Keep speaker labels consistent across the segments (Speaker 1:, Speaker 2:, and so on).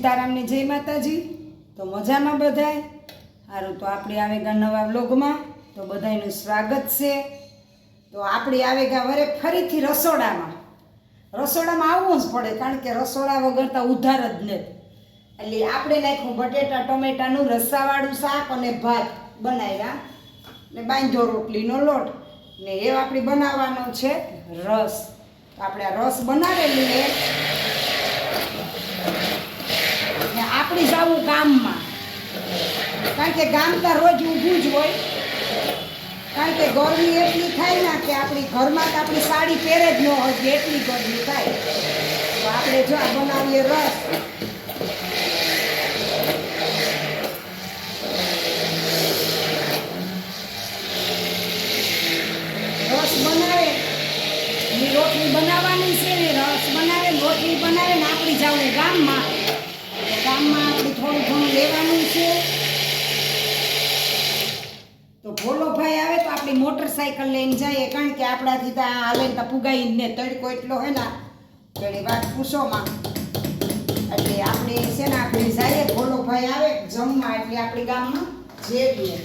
Speaker 1: સીતારામની જય માતાજી. તો મજામાં બધાય? સારું તો આપણે આવેગા નવા વ્લોગમાં તો બધાયનું સ્વાગત છે. તો આપણે આવેગા વરે ફરીથી રસોડામાં. રસોડામાં આવવું જ પડે, કારણ કે રસોડા વગર તો ઉધાર જ નહીં એટલે આપણે નાખ્યું બટેટા, ટમેટાનું રસાવાળું શાક અને ભાત બનાવ્યા. ને બાંધો રોટલીનો લોટ. ને એ આપણે બનાવવાનો છે રસ. આપણે આ રસ બનાવેલી ને આપણી જવું ગામમાં. કારણ કે ગામ તો રોજ ઊભું જ હોય. કારણ કે ગરમી એટલી થાય ને કે આપણી ઘરમાં તો આપણી સાડી પહેરે જ ન હોય એટલી ગરમી થાય. તો આપણે જો આ બનાવીએ રસ. રસ બનાવે. રોટલી બનાવવાની છે ને, રસ બનાવે, રોટલી બનાવે ને આપણી જવું ગામમાં તો ગામમાં આપણે થોડું ઘણું લેવાનું છે. તો ભોલો ભાઈ આવે તો આપણી મોટરસાઇકલ લઈને જઈએ કારણ કે આપણાથી તો આ હાલે તો ને તડકો એટલો હે ને તો વાત પૂછોમાં. એટલે આપણે છે ને, આપણે જઈએ, ભોલો ભાઈ આવે જમવા, એટલે આપણી ગામમાં જેવીએ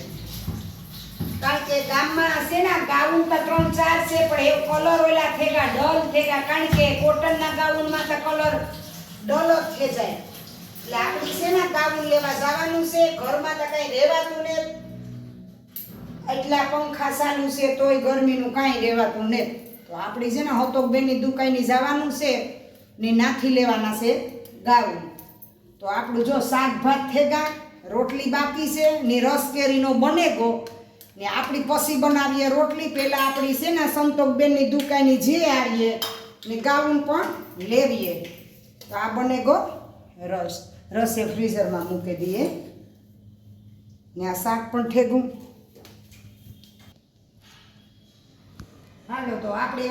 Speaker 1: કારણ કે ગામમાં છે ને, ગાઉન તો ત્રણ ચાર છે, પણ એ કલર ઓલા થેગા ડલ થેગા કારણ કે કોટનના ગાઉનમાં તો કલર ડલ થઈ જાય. એટલે છે ને ગાઉન લેવા જવાનું છે? ઘરમાં તો કઈ રહેવાતું ને એટલા પંખા ચાલુ છે તોય ગરમીનું કાંઈ રહેવાતું ને તો આપણી છે ને હતોક બેનની દુકાને જવાનું છે ને નાખી લેવાના છે ગાવું તો આપણું જો શાક ભાત થેગા રોટલી બાકી છે ને રસ કેરીનો બને ગો ને આપણી પછી બનાવીએ રોટલી પહેલાં આપણી છે ને સંતોકબેનની દુકાને જે આવીએ ને ગાઉન પણ લેવીએ. તો આ બને ગો રસ. રસ એ ફ્રીઝરમાં મૂકી દઈએ. ને આ શાક પણ ઠેગું. હાલો, તો આપણે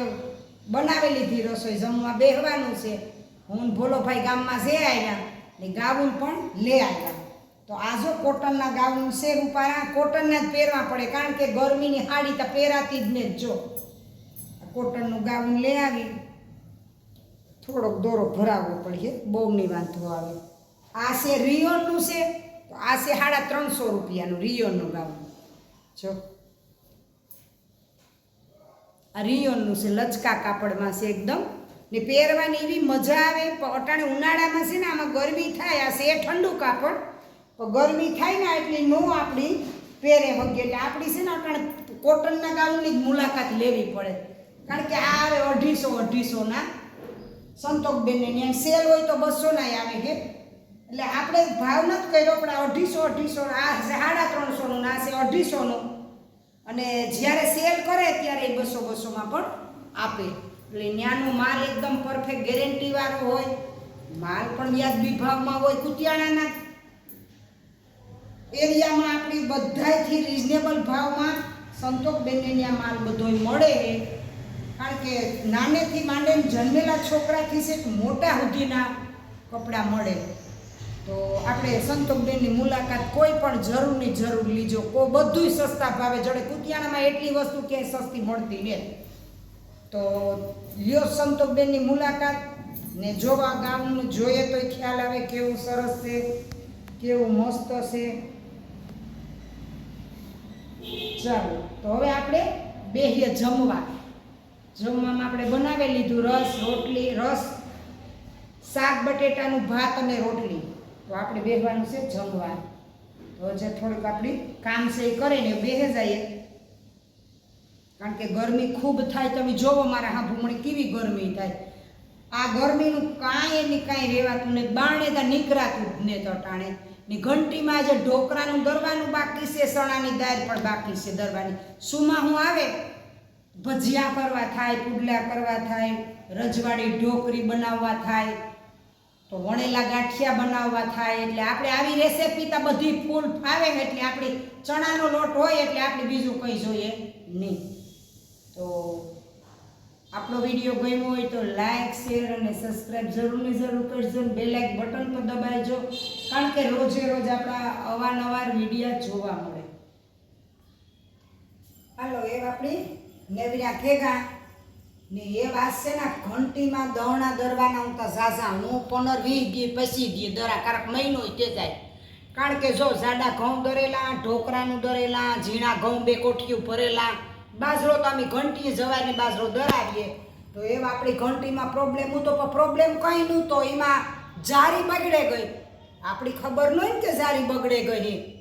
Speaker 1: બનાવી લીધી રસોઈ. જમવા બેહવાનું છે. હું ભોલોભાઈ ગામમાં જે આવ્યા ને ગાઉન પણ લે આવ્યા તો આ જો કોટનના ગાઉન છે રૂપારા, કોટનના જ પહેરવા પડે, કારણ કે ગરમીની હાડી તો પહેરાતી જ ને જ કોટનનું ગાઉન લઈ આવી. થોડોક દોરો ભરાવવો પડે બહુ નહીં વાંધો આવે. આ છે રિયોનનું છે, તો આ છે સાડા ત્રણસો રૂપિયાનું રિયોનનું ગાઉન. જો. આ રિયોનનું છે લચકા કાપડમાં છે એકદમ. ને પહેરવાની એવી મજા આવે અટાણે ઉનાળામાં છે ને આમાં ગરમી થાય, આ છે ઠંડુ કાપડ. પણ ગરમી થાય ને એટલી નો આપણી પહેરે હગી એટલે આપણી છે ને અટાણે કોટનના ગાઉનની જ મુલાકાત લેવી પડે. કારણ કે આ આવે અઢીસો, અઢીસોના. સંતોકબેનને ત્યાં સેલ હોય તો બસો ના આવે કે એટલે આપણે ભાવ નથી કર્યો, પણ અઢીસો અઢીસો, આ સાડા ત્રણસોનું ના છે અઢીસોનું અને જ્યારે સેલ કરે ત્યારે એ બસો બસોમાં પણ આપે. એટલે ત્યાંનો માલ એકદમ પરફેક્ટ ગેરંટીવાળો હોય. માલ પણ વ્યાજબી ભાવમાં હોય, કુતિયાણાના. એરિયામાં આપણી બધાયથી રિઝનેબલ ભાવમાં સંતોષબેનને ત્યાં માલ બધોય મળે. કારણ કે નાનેથી માંડીને જન્મેલા છોકરાથી છે મોટા સુધીના કપડાં મળે. તો આપણે સંતોકબેનની મુલાકાત કોઈ પણ જરૂરની જરૂર લીજો. કો બધુંય સસ્તા ભાવે જડે. કુતિયાણામાં એટલી વસ્તુ ક્યાંય સસ્તી મળતી ને તો લ્યો સંતોકબેનની મુલાકાત ને જોવા ગામનું જોઈએ તો ખ્યાલ આવે કેવું સરસ છે, કેવું મસ્ત છે. ચાલો, તો હવે આપણે બેહીએ જમવા. જમવામાં આપણે બનાવી લીધું રસ, રોટલી, રસ, શાક, બટેટાનું ભાત અને રોટલી. તો આપણે બેહવાનું છે જમવા તો જે થોડુંક આપણી કામ છે એ કરે ને બેહે જઈએ કારણ કે ગરમી ખૂબ થાય, તમે જોવો મારા હા ભૂમણી કેવી ગરમી થાય. આ ગરમીનું કાંઈ એની કાંઈ રહેવાતું નહીં બાણે તો નીકળાતું ને ટાણે. ની ઘંટીમાં આજે ઢોકરાનું દરવાનું બાકી છે સણાની દાળ પણ બાકી છે દરવાની. સુમાં હું આવે, ભજીયા કરવા થાય, પુડલા કરવા થાય, રજવાડી ઢોકરી બનાવવા થાય. તો વણેલા ગાંઠિયા બનાવવા થાય એટલે આપણે આવી રેસીપી તો બધી ફૂલ ફાવે એટલે આપણી ચણાનો લોટ હોય એટલે આપણે બીજું કંઈ જોઈએ નહીં. તો આપણો વીડિયો ગમ્યો હોય તો લાઇક શેર અને સબસ્ક્રાઇબ જરૂરને જરૂર કરજો અને બે લાઇક બટન પર દબાવજો, કારણ કે રોજે રોજ આપણા અવારનવાર વીડિયો જોવા મળે. હાલો, એ આપણી નેવરા ખેગા ને એ વાત છે ને, ઘંટીમાં દવણા દરવાના ઉતા ઝાઝા, હું પંદર વીસ દી પછી દી દરા, કારક મહિનો તે જાય. કારણ કે જો જાડા ઘઉં દરેલા, ઢોકરાનું દરેલા, ઝીણા ઘઉં બે કોઠિયું ભરેલા, બાજરો તો અમે ઘંટીએ જવાને બાજરો દરાવીએ. તો એવા આપણી ઘંટીમાં પ્રોબ્લેમ હું તો પ્રોબ્લેમ કંઈ નહોતો તો એમાં જારી બગડે ગઈ. આપણી ખબર ન હોય ને કે જારી બગડે ગઈ.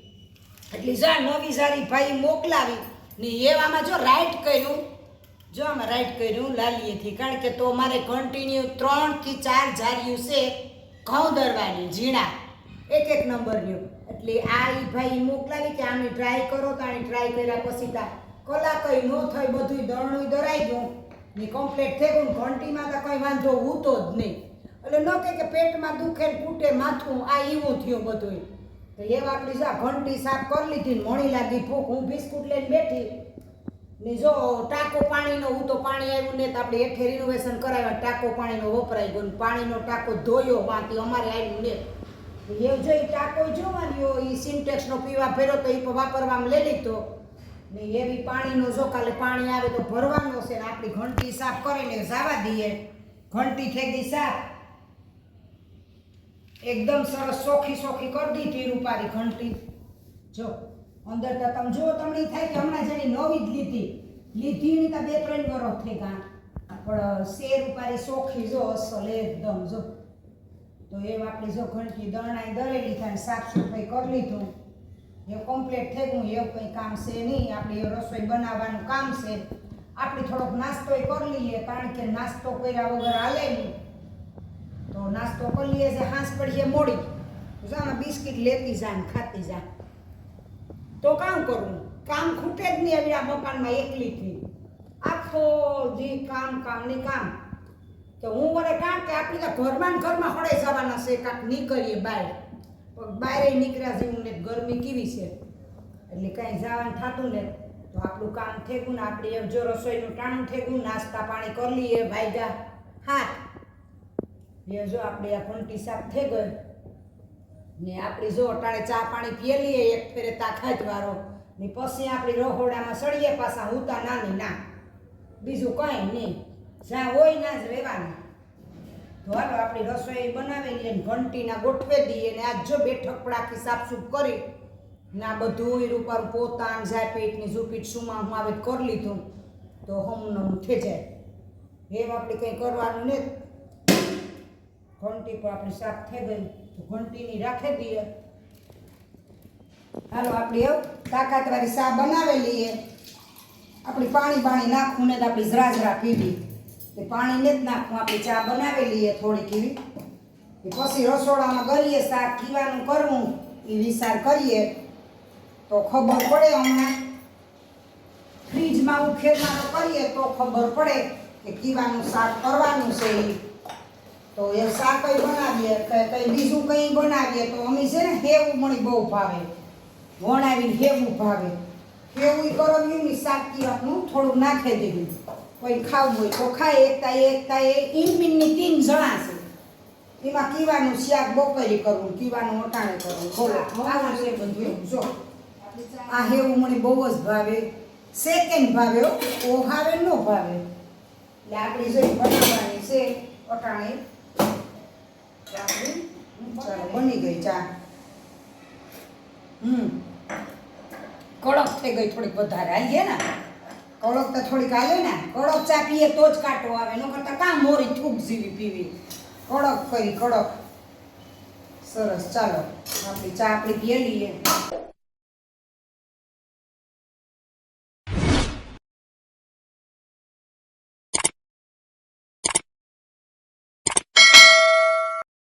Speaker 1: એટલી જા નવી જારી ભાઈ મોકલાવી. ને એવામાં જો રાઈટ કર્યું જો આમાં રાઈટ કર્યું, લાલીએથી. કારણ કે તો મારે કન્ટિન્યુ ત્રણથી ચાર જાર્યું છે, ઘઉં દરવાની ઝીણા. એક એક નંબરનું. એટલે આ એ ભાઈ મોકલાવી કે આની ટ્રાય કરો તો આની ટ્રાય કર્યા પછી તા કલા કઈ ન થઈ બધું દરણું દરાઈ ગયું. ને કમ્પ્લેટ થઈ ગયું ઘંટીમાં તો કંઈ વાંધો ઉતો જ નહીં. એટલે ન કહે કે પેટમાં દુખે ફૂટે માથું, આ એવું થયું બધું તો એવા આપણી ઘંટી સાફ કરી લીધી મણી લાગી ભૂખ, હું બિસ્કુટ લઈને બેઠી. ને જો ટાંકો પાણીનો, હું તો પાણી આવ્યું ને તો આપણે એઠે રિનોવેશન કરાવ્યા, ટાંકો પાણીનો વપરાઈ ગયો પાણીનો ટાંકો ધોયો બાકી અમારે આવ્યું ને. એ જો એ ટાંકો જોવાનો એ સિન્ટેક્સનો પીવા ભર્યો તો એ વાપરવામાં લઈ લીધો. ને એવી પાણીનો જો કાલે પાણી આવે તો ભરવાનો છે ને આપણી ઘંટી સાફ કરીને જવા દઈએ. ઘંટી થઈ સાફ. એકદમ સરસ ચોખ્ખી ચોખ્ખી કરી દીધી રૂપારી ઘંટી. જો. અંદર તો તમે જો તમને થાય કે હમણાં જેની નવી જ લીધી. લીધી ની તો બે ત્રણ વરસ થઈ ગયા. પણ શેર રૂપારી સોખી જો અસલ એકદમ જો. તો એમ આપણી જો ઘંટી દરણાઈ દરેલી થાય સાફ સફાઈ કરી લીધું. એ કમ્પ્લીટ થઈ ગયું. એવું કંઈ કામ છે નહીં. આપણે એ રસોઈ બનાવવાનું કામ છે. આપણે થોડોક નાસ્તોય કરી લઈએ, કારણ કે નાસ્તો કર્યા વગર હાલે નહીં. તો નાસ્તો કરી લઈએ છે હાંસ પડીએ મોડી. જાણે બિસ્કિટ લેતી જા ખાતી જા. તો કામ કરું? કામ ખૂટે જ નહીં આવી આ મકાનમાં એકલીથી આખો જે કામ કામ ને કામ. તો હું વરે કારણ કે આપણે તો ઘરમાં ઘરમાં હળે જવાના છે, કાંક નીકળીએ બહાર. બહાર નીકળ્યા જેવું ને ગરમી કેવી છે? એટલે કાંઈ જવાનું થતું ને તો આપણું કામ થેગું ને આપણે જો રસોઈનું ટાણું થેગું નાસ્તા પાણી કરી લઈએ ભાઈગા હા એ જો આપણે આ ઘંટી સાફ થઈ ગઈ. ને આપણે જો અટાણે ચા પાણી પીએ લઈએ એક ફેરે તાકાત વાળો ને પછી આપણી રહોડામાં સળીએ પાછા હુતા નાની ના. બીજું કંઈ નહીં જ્યાં હોય ના જ રહેવાનું. તો હાલો, આપણી રસોઈ બનાવેલી અને ઘંટીના ગોઠવે દઈએ ને આજ જો બેઠક આખી સાફસૂફ કરી ને આ બધું રૂપારું પોતાન જાય પેટની ઝૂપીટ સુમા હું આવે કરી લીધું. તો હમનું થઈ જાય. એમ આપણે કંઈ કરવાનું નહીં ઘંટી પણ આપણી સાફ થઈ ગઈ. ઘંટીની રાખી દઈએ હાલો, આપણે એવું તાકાતવાળી ચા બનાવેલી છે આપણી પાણી બાણી નાખવું ને તો આપણી જરા જરા પીવી એ પાણી ને જ નાખવું આપણી ચા બનાવેલી છે થોડીક એવી. એ પછી રસોડામાં કરીએ શાક પીવાનું કરવું, એ વિચાર કરીએ. તો ખબર પડે હમણાં. ફ્રીજમાં ઉખેરવાનું કરીએ તો ખબર પડે કે કીવાનું શાક કરવાનું છે ઈ. તો એ શાક કંઈ બનાવીએ કે કંઈ બીજું કંઈ બનાવીએ તો અમે છે ને હેવું મણી બહુ ભાવે. વણાવીને હેવું ભાવે. હેવું કરો ને શાક કીવાનું થોડુંક નાખી દેવું. કોઈ ખાવું હોય તો ખાય એકતા એકતા એ ઈંબીનની તીન જણા છે. એમાં કીવાનું શાક બપોરે કરવું કીવાનું અટાણે કરવું બોલો. આવું છે બધું જો. આ હેવું મને બહુ જ ભાવે. સેકન્ડ ભાવે ઓ ભાવે ન ભાવે. એટલે આપણી જોઈ બનાવવાની છે અટાણે કડક થઈ ગઈ થોડીક વધારે. હાલીએ ને. કડક તો થોડીક આવે ને. કડક ચા પીએ તો જ કાંટો આવે. ન કરતા કાં મોરી થૂક જીવી પીવી. કડક કરી, કડક. સરસ. ચાલો, આપણી ચા આપણી પીએ લઈએ